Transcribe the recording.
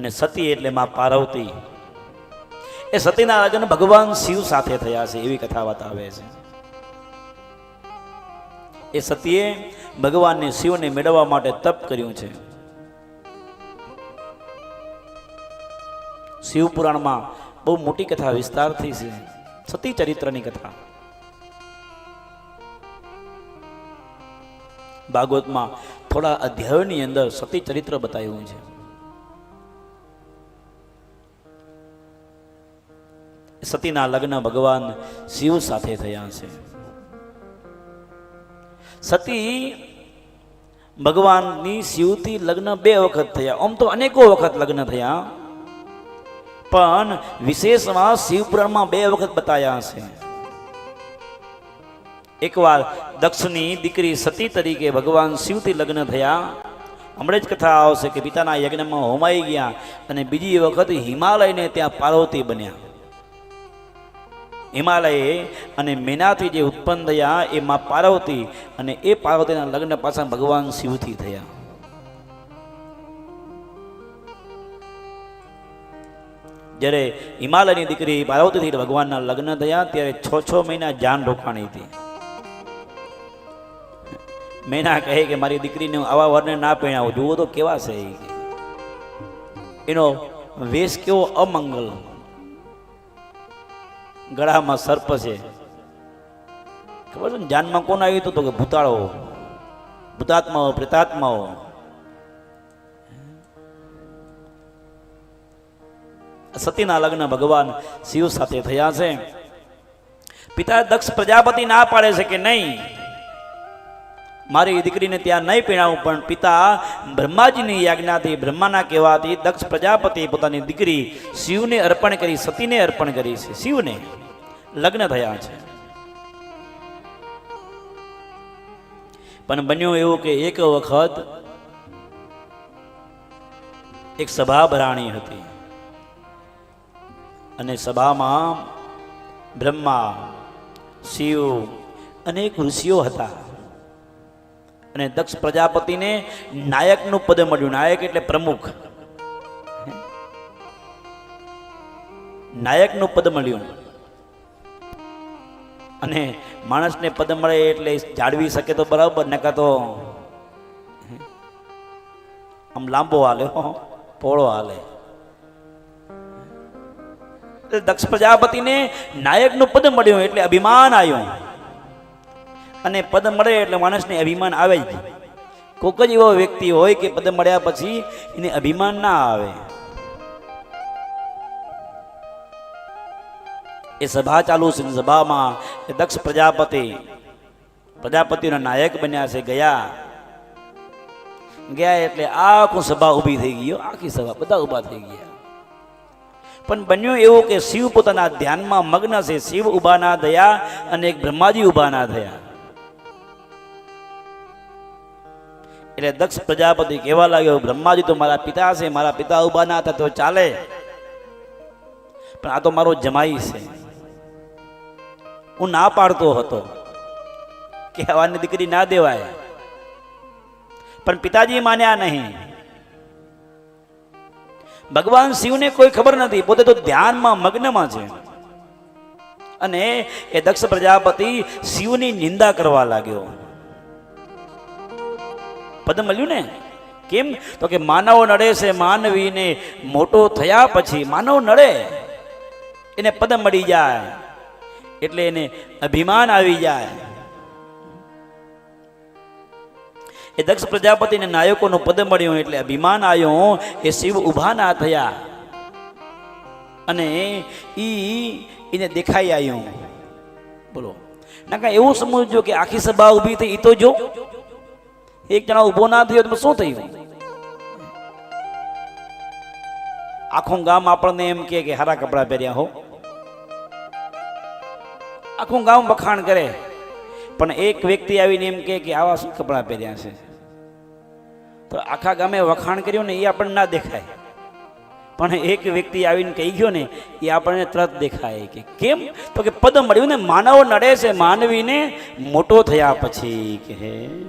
અને સતી એટલે માં પાર્વતી. એ સતીના લગ્ન ભગવાન શિવ સાથે થયા છે, એવી કથા બતાવે છે. એ સતીએ ભગવાનને શિવને મેળવવા માટે તપ કર્યું છે. શિવ પુરાણમાં બહુ મોટી કથા વિસ્તારથી છે. સતી ચરિત્રની કથા. ભાગવતમાં થોડા અધ્યાયોની અંદર સતી ચરિત્ર બતાવ્યું છે. સતીના લગ્ન ભગવાન શિવ સાથે થયા છે. સતી ભગવાનની શિવથી લગ્ન બે વખત થયા. આમ તો અનેકો વખત લગ્ન થયા. પણ વિશેષમાં શિવપુરાણમાં બે વખત બતાયા છે. એકવાર દક્ષની દીકરી સતી તરીકે ભગવાન શિવથી લગ્ન થયા. હમણાં જ કથા આવશે કે પિતાના યજ્ઞમાં હોમાઈ ગયા અને બીજી વખત હિમાલયને ત્યાં પાર્વતી બન્યા. હિમાલયે અને મીનાથી જે ઉત્પન્ન થયા એ માં પાર્વતી અને એ પાર્વતીના લગ્ન પાછા ભગવાન શિવથી થયા. જ્યારે હિમાલયની દીકરી પાર્વતીથી ભગવાનના લગ્ન થયા, ત્યારે છ છ મહિના જાન રોકાણી હતી. મેના કહે કે, મારી દીકરીને આવા વરને ના પહેણાવો, જુઓ તો કેવા છે એનો વેશ કેવો અમંગલ. ગળામાં સર્પ છે. ખબર છે ને? જાનમાં કોણ આવ્યું હતું તો કે ભૂતાળો. ભૂતાત્માઓ, પ્રેતાત્માઓ. સતીના લગ્ન ભગવાન શિવ સાથે થયા છે. પિતા દક્ષ પ્રજાપતિ ના પાડે છે કે નહીં? મારી દીકરીને ત્યાં નહીં પીણાવું, પણ પિતા બ્રહ્માજીની યાજ્ઞાથી બ્રહ્માના કહેવાથી દક્ષ પ્રજાપતિ પોતાની દીકરી શિવને અર્પણ કરી, સતીને અર્પણ કરી છે. શિવને લગ્ન થયા છે. પણ બન્યું એવું કે એક વખત એક સભા ભરાણી હતી. અને સભામાં બ્રહ્મા, શિવ અનેક ઋષિઓ હતા. અને દક્ષ પ્રજાપતિને નાયકનું પદ મળ્યું. નાયક એટલે પ્રમુખ. નાયકનું પદ મળ્યું. અને માણસને પદ મળે એટલે જાળવી શકે તો બરાબર નકા તો આમ લાંબો હાલે હો, પહોળો હાલે. દક્ષ પ્રજાપતિને નાયકનું પદ મળ્યું એટલે અભિમાન આવ્યું. અને પદ મળે એટલે માણસને અભિમાન આવે જ કોક જ એવો વ્યક્તિ હોય કે પદ મળ્યા પછી એને અભિમાન ના આવે. એ સભા ચાલુ છે સભામાં એ દક્ષ પ્રજાપતિ, પ્રજાપતિના નાયક બન્યા છે, ગયા. ગયા એટલે આખું સભા ઊભી થઈ ગઈ આખી સભા, બધા ઊભા થઈ ગયા. પણ બન્યું એવું કે શિવ પોતાના ધ્યાનમાં મગ્ન છે, શિવ ઊભા ના થયા અને એક બ્રહ્માજી ઊભા ના થયા. એટલે દક્ષ પ્રજાપતિ કહેવા લાગ્યો, બ્રહ્માજી, તો મારા પિતા છે, મારા પિતા ઊભા ના હતા તો ચાલે. પણ આ તો મારો જમાઈ છે. હું ના પાડતો હતો કે હવાની દીકરી ના દેવાય. પણ પિતાજી માન્યા નહીં. ભગવાન શિવને કોઈ ખબર નથી, પોતે તો ધ્યાનમાં, મગ્નમાં છે. અને એ દક્ષ પ્રજાપતિ શિવની નિંદા કરવા લાગ્યો. પદ મળ્યું ને? કેમ? તો કે માનવ નડે છે માનવીને મોટો થયા પછી માનવ નડે. એને પદ મળી જાય. એટલે એને અભિમાન આવી જાય. એ દક્ષ પ્રજાપતિને નાયકોનું પદ મળ્યું એટલે અભિમાન આવ્યું. એ શિવ ઊભા ના થયા. અને ઈ એને દેખાઈ આવ્યું. બોલો. ના કાંઈ એવું સમજજો કે આખી સભા ઊભી થઈ એ તો જો. એક જણા ઊભો ના થયો તો શું થયું? આખું ગામ આપણને એમ કહે કે હારા કપડાં પહેર્યા હો. આખું ગામ વખાણ કરે. પણ એક વ્યક્તિ આવીને એમ કે આવા શું કપડાં પહેર્યા છે? તો આખા ગામે વખાણ કર્યું ને એ આપણને ના દેખાય. પણ એક વ્યક્તિ આવીને કહી ગયો ને, એ આપણને તરત દેખાય કે કેમ? તો કે પદ મળ્યું ને, માનવ નડે છે, માનવીને મોટો થયા પછી કે